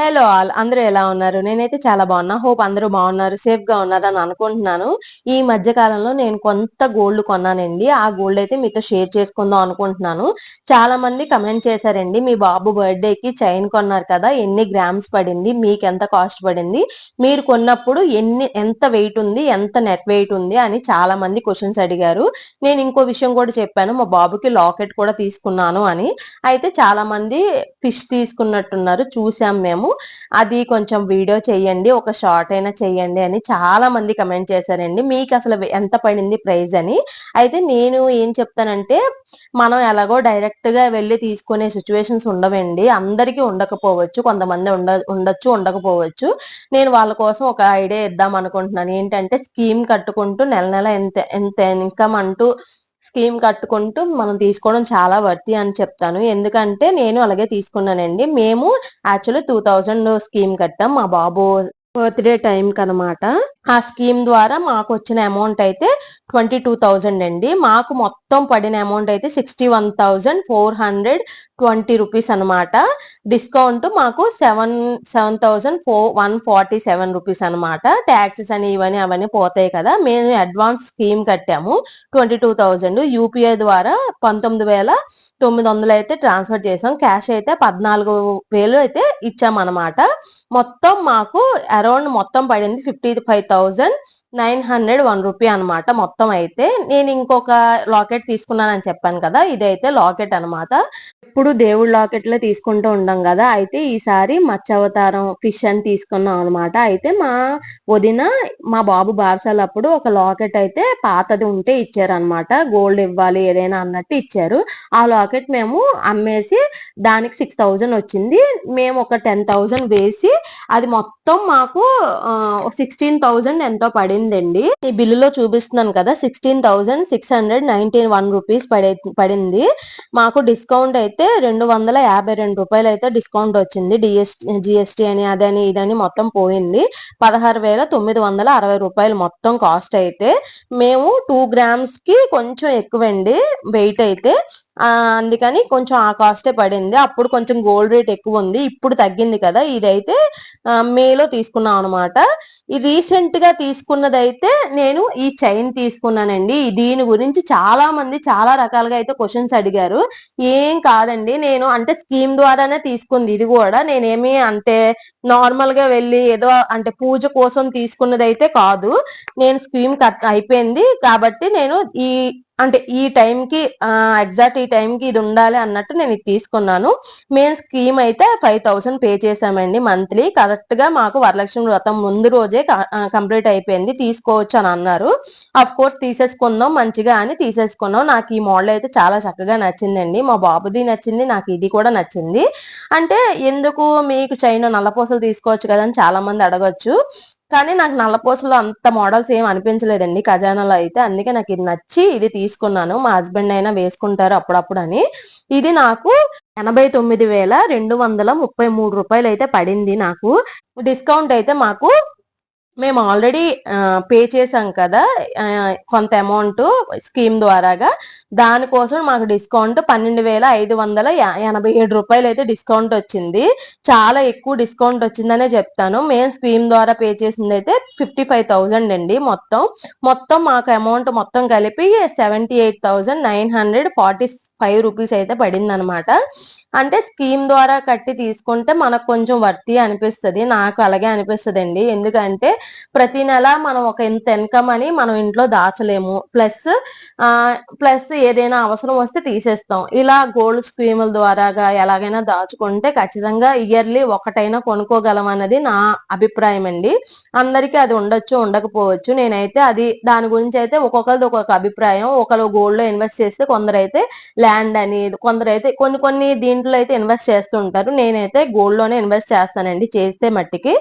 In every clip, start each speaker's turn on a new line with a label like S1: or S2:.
S1: Hello all అందరూ ఎలా ఉన్నారు? నేనైతే చాలా బాగున్నా. హోప్ అందరూ బాగున్నారు సేఫ్గా ఉన్నారు అని అనుకుంటున్నాను. ఈ మధ్య కాలంలో నేను కొంత గోల్డ్ కొన్నానండి. ఆ గోల్డ్ అయితే మీతో షేర్ చేసుకుందాం అనుకుంటున్నాను. చాలా మంది కమెంట్ చేశారండి మీ బాబు బర్త్డే కి చైన్ కొన్నారు కదా ఎన్ని గ్రామ్స్ పడింది మీకు ఎంత కాస్ట్ పడింది మీరు కొన్నప్పుడు ఎన్ని ఎంత వెయిట్ ఉంది ఎంత నెట్ వెయిట్ ఉంది అని చాలా మంది క్వశ్చన్స్ అడిగారు. నేను ఇంకో విషయం కూడా చెప్పాను మా బాబుకి లాకెట్ కూడా తీసుకున్నాను అని. అయితే చాలా మంది ఫిష్ తీసుకున్నట్టున్నారు చూసాం మేము. అది కొంచెం వీడియో చేయండి ఒక షార్ట్ అయినా చేయండి అని చాలా మంది కమెంట్ చేశారండి. మీకు అసలు ఎంత పడింది ప్రైజ్ అని. అయితే నేను ఏం చెప్తానంటే మనం ఎలాగో డైరెక్ట్గా వెళ్ళి తీసుకునే సిచ్యువేషన్స్ ఉండవండి. అందరికీ ఉండకపోవచ్చు కొంతమంది ఉండ ఉండొచ్చు ఉండకపోవచ్చు. నేను వాళ్ళ కోసం ఒక ఐడియా ఇద్దాం అనుకుంటున్నాను. ఏంటంటే స్కీమ్ కట్టుకుంటూ నెల నెల ఎంత ఎంత ఇన్కమ్ అంటూ స్కీమ్ కట్టుకుంటూ మనం తీసుకోవడం చాలా వర్తి అని చెప్తాను. ఎందుకంటే నేను అలాగే తీసుకున్నానండి. మేము యాక్చువల్లీ టూ థౌజండ్ స్కీమ్ కట్టాం మా బాబు బర్త్డే టైం అనమాట ఆ స్కీమ్ ద్వారా మాకు వచ్చిన అమౌంట్ అయితే ట్వంటీ టూ థౌజండ్ అండి. మాకు మొత్తం పడిన అమౌంట్ అయితే sixty one thousand four hundred twenty rupees అనమాట డిస్కౌంట్ మాకు seven seven thousand four one forty seven rupees అనమాట ట్యాక్సెస్ అని ఇవన్నీ అవన్నీ పోతాయి కదా. మేము అడ్వాన్స్ స్కీమ్ కట్టాము. Twenty two thousand. యూపీఐ ద్వారా పంతొమ్మిది వేల తొమ్మిది వందలు అయితే ట్రాన్స్ఫర్ చేసాం. క్యాష్ అయితే పద్నాలుగు వేలు అయితే ఇచ్చామన్నమాట. మొత్తం మాకు అరౌండ్ మొత్తం పడింది fifty five thousand nine hundred one rupee అనమాట మొత్తం అయితే. నేను ఇంకొక లాకెట్ తీసుకున్నానని చెప్పాను కదా ఇదైతే లాకెట్ అనమాట ఎప్పుడు దేవుడు లాకెట్లో తీసుకుంటూ ఉంటాం కదా అయితే ఈసారి మత్స్యావతారం ఫిష్ అని తీసుకున్నాం అనమాట అయితే మా వదిన మా బాబు బార్సాలప్పుడు ఒక లాకెట్ అయితే పాతది ఉంటే ఇచ్చారనమాట గోల్డ్ ఇవ్వాలి ఏదైనా అన్నట్టు ఇచ్చారు. ఆ లాకెట్ మేము అమ్మేసి దానికి సిక్స్ థౌజండ్ వచ్చింది. మేము ఒక టెన్ థౌజండ్ వేసి అది మొత్తం మాకు సిక్స్టీన్ థౌజండ్ ఎంతో పడింది. పడిందండి. ఈ బిల్లులో చూపిస్తున్నాను కదా sixteen thousand six hundred nineteen one rupees పడే పడింది. మాకు డిస్కౌంట్ అయితే రెండు వందల యాభై రెండు రూపాయలు అయితే డిస్కౌంట్ వచ్చింది. డిఎస్టీ జిఎస్టీ అని అదని ఇదని మొత్తం పోయింది. పదహారు వేల తొమ్మిది వందల అరవై రూపాయలు మొత్తం కాస్ట్ అయితే మేము టూ గ్రామ్స్కి కొంచెం ఎక్కువండి. వెయిట్ అయితే అందుకని కొంచెం ఆ కాస్టే పడింది. అప్పుడు కొంచెం గోల్డ్ రేట్ ఎక్కువ ఉంది. ఇప్పుడు తగ్గింది కదా. ఇదైతే మేలో తీసుకున్నాం అనమాట ఈ రీసెంట్గా తీసుకున్నదైతే నేను ఈ చైన్ తీసుకున్నానండి. దీని గురించి చాలా మంది చాలా రకాలుగా అయితే క్వశ్చన్స్ అడిగారు. ఏం కాదండి. నేను అంటే స్కీమ్ ద్వారానే తీసుకుంది. ఇది కూడా నేనేమి అంటే నార్మల్గా వెళ్ళి ఏదో అంటే పూజ కోసం తీసుకున్నది అయితే కాదు. నేను స్కీమ్ కట్ అయిపోయింది. కాబట్టి నేను ఈ అంటే ఈ టైంకి ఎగ్జాక్ట్ ఈ టైంకి ఇది ఉండాలి అన్నట్టు నేను ఇది తీసుకున్నాను. మేము స్కీమ్ అయితే ఫైవ్ థౌసండ్ పే చేసామండి మంత్లీ కరెక్ట్గా మాకు వరలక్ష్మి వ్రతం ముందు రోజే కంప్లీట్ అయిపోయింది. తీసుకోవచ్చు అని అన్నారు. అఫ్ కోర్స్ తీసేసుకుందాం మంచిగా అని తీసేసుకున్నాం. నాకు ఈ మోడల్ అయితే చాలా చక్కగా నచ్చిందండి. మా బాబుది నచ్చింది నాకు ఇది కూడా నచ్చింది. అంటే ఎందుకు మీకు చైనా నల్లపూసలు తీసుకోవచ్చు కదా అని చాలా మంది అడగచ్చు. కానీ నాకు నల్లపూసలో అంత మోడల్స్ ఏం అనిపించలేదండి. ఖజానాలో అయితే అందుకే నాకు ఇది నచ్చి ఇది తీసుకున్నాను. మా హస్బెండ్ అయినా వేసుకుంటారు అప్పుడప్పుడు అని. ఇది నాకు ఎనభై తొమ్మిది వేల రెండు వందల ముప్పై మూడు రూపాయలు అయితే పడింది నాకు. డిస్కౌంట్ అయితే మాకు మేము ఆల్రెడీ పే చేసాం కదా కొంత అమౌంట్ స్కీమ్ ద్వారాగా. దానికోసం మాకు డిస్కౌంట్ పన్నెండు వేల ఐదు వందల ఎనభై ఏడు రూపాయలు అయితే డిస్కౌంట్ వచ్చింది. చాలా ఎక్కువ డిస్కౌంట్ వచ్చిందనే చెప్తాను. మేము స్కీమ్ ద్వారా పే చేసింది అయితే ఫిఫ్టీ ఫైవ్ థౌజండ్ అండి మొత్తం. మొత్తం మాకు అమౌంట్ మొత్తం కలిపి seventy eight thousand nine hundred forty five rupees అయితే పడింది అనమాట అంటే స్కీమ్ ద్వారా కట్టి తీసుకుంటే మనకు కొంచెం వర్తి అనిపిస్తుంది. నాకు అలాగే అనిపిస్తుంది అండి ఎందుకంటే ప్రతి నెల మనం ఒక ఇంత ఇన్కమ్ అని మనం ఇంట్లో దాచలేము. ప్లస్ ప్లస్ ఏదైనా అవసరం వస్తే తీసేస్తాం. ఇలా గోల్డ్ స్కీముల ద్వారాగా ఎలాగైనా దాచుకుంటే ఖచ్చితంగా ఇయర్లీ ఒకటైనా కొనుక్కోగలం అన్నది నా అభిప్రాయం అండి అందరికీ అది ఉండొచ్చు ఉండకపోవచ్చు. నేనైతే అది దాని గురించి అయితే ఒక్కొక్కరిది ఒక్కొక్క అభిప్రాయం. ఒకరు గోల్డ్లో ఇన్వెస్ట్ చేస్తే కొందరైతే ల్యాండ్ అని కొందరైతే కొన్ని కొన్ని దీంట్లో అయితే ఇన్వెస్ట్ చేస్తుంటారు. నేనైతే గోల్డ్లోనే ఇన్వెస్ట్ చేస్తానండి చేస్తే మట్టికి.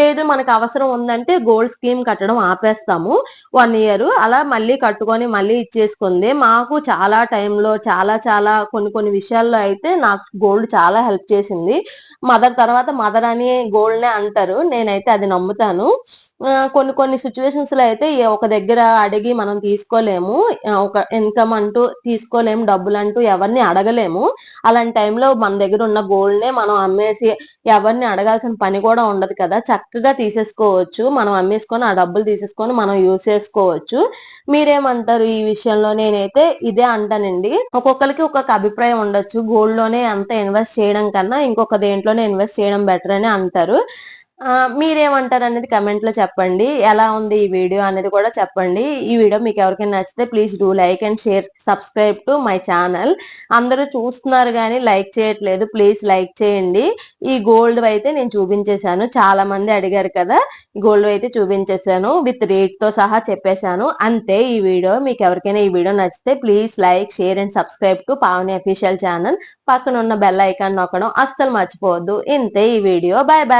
S1: లేదు మనకు అవసరం ఉందంటే గోల్డ్ స్కీమ్ కట్టడం ఆపేస్తాము. వన్ ఇయర్ అలా మళ్ళీ కట్టుకొని మళ్ళీ ఇచ్చేసుకుంది. మాకు చాలా టైంలో చాలా చాలా కొన్ని కొన్ని విషయాల్లో అయితే నాకు గోల్డ్ చాలా హెల్ప్ చేసింది. మదర్ తర్వాత మదర్ అని గోల్డ్ నే అంటారు. నేనైతే అది నమ్ముతాను. కొన్ని కొన్ని సిచ్యువేషన్స్లో అయితే ఒక దగ్గర అడిగి మనం తీసుకోలేము. ఒక ఇన్కమ్ అంటూ తీసుకోలేము డబ్బులు అంటూ ఎవరిని అడగలేము. అలాంటి టైంలో మన దగ్గర ఉన్న గోల్డ్ నే మనం అమ్మేసి ఎవరిని అడగాల్సిన పని కూడా ఉండదు కదా. చక్కగా తీసేసుకోవచ్చు. మనం అమ్మేసుకొని ఆ డబ్బులు తీసేసుకొని మనం యూజ్ చేసుకోవచ్చు. మీరేమంటారు ఈ విషయంలో? నేనైతే ఇదే అంటానండి. ఒక్కొక్కరికి ఒక్కొక్క అభిప్రాయం ఉండొచ్చు. గోల్డ్లోనే అంత ఇన్వెస్ట్ చేయడం కన్నా ఇంకొక దేంట్లోనే ఇన్వెస్ట్ చేయడం బెటర్ అని అంటారు. మీరేమంటారు అనేది కమెంట్లో చెప్పండి. ఎలా ఉంది ఈ వీడియో అనేది కూడా చెప్పండి. ఈ వీడియో మీకు ఎవరికైనా నచ్చితే please do like and share subscribe to my channel. అందరూ చూస్తున్నారు కానీ లైక్ చేయట్లేదు. ప్లీజ్ లైక్ చేయండి. ఈ గోల్డ్ అయితే నేను చూపించేశాను. చాలా మంది అడిగారు కదా గోల్డ్ అయితే చూపించేశాను. విత్ రేట్తో సహా చెప్పేశాను. అంతే ఈ వీడియో మీకు ఎవరికైనా ఈ వీడియో నచ్చితే please like share and subscribe to Pavani official channel. పక్కన ఉన్న బెల్ ఐకాన్ నొక్కడం అస్సలు మర్చిపోవద్దు. ఇంతే ఈ వీడియో. Bye bye.